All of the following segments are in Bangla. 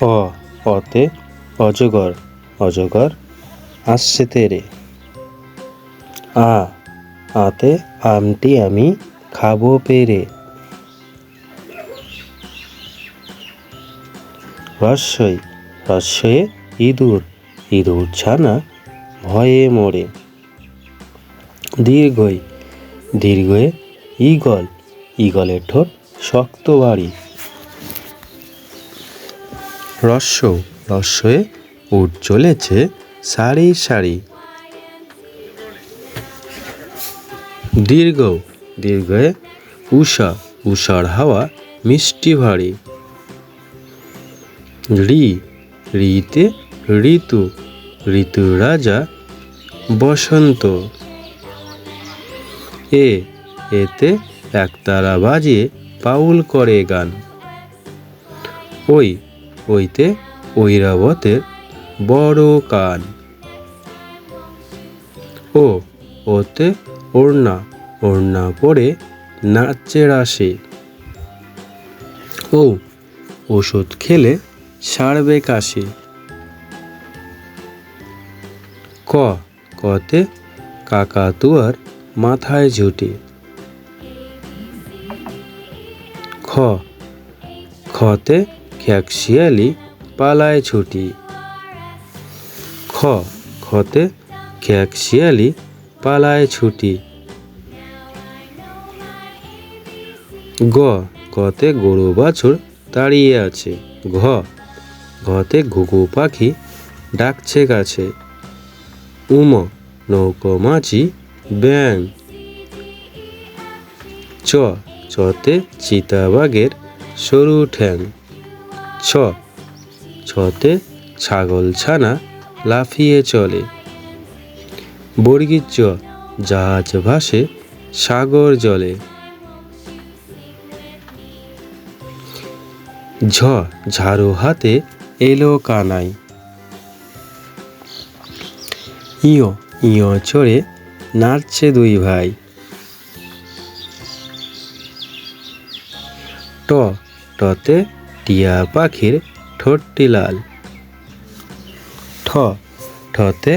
অ অতে অজগর অজগর আসছে তেরে। আ, আতে আমটি আমি খাব পেরে। রস্যই রস্যয়ে ইঁদুর ইঁদুর ছানা ভয়ে মরে। দীর্ঘই দীর্ঘয়ে ঈগল, ঈগলের ঠোঁট শক্ত বাড়ি। রস্য রস্যয়ে উঠ চলেছে সারি সারি। দীর্ঘ দীর্ঘয়ে উষা, উষার হাওয়া মিষ্টি ভারী। ঋ ঋতে ঋতু ঋতু রাজা বসন্ত। এ, এতে একতারা বাজিয়ে পাউল করে গান। ওই ওইতে ঐরাবতের বড় কান ও, ওতে ওড়না ওড়না পরে নাচের আসে। ও, ওষুধ খেলে সারবে কাশি। ক, কতে কাকাতুয়ার মাথায় ঝুটি। খ, খতে খ্যাকশিয়ালি পালায় ছুটি। খ, খতে খ্যাকশিয়ালি পালায় ছুটি। গ, গতে গরু বাছুর দাঁড়িয়ে আছে। ঘ ঘতে ঘুঘু পাখি ডাকছে গাছে। উম, নৌকো মাছি ব্যাং। চ, চতে চিতাবাঘের সরু ঠ্যাং। ছ। ছতে ছাগল ছানা লাফিয়ে চলে। বর্গীর জ জাহাজ ভাসে, সাগর জলে। ঝ, ঝাড়ু হাতে এলো কানাই। ইয় ইয় চড়ে নাচছে দুই ভাই। ট, টতে টিয়া পাখির ঠোঁটটি লাল। ঠ, ঠতে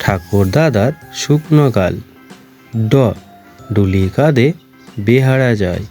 ঠাকুর দাদার শুকনো গাল। ড ডুলি কাঁধে বেহারা যায়।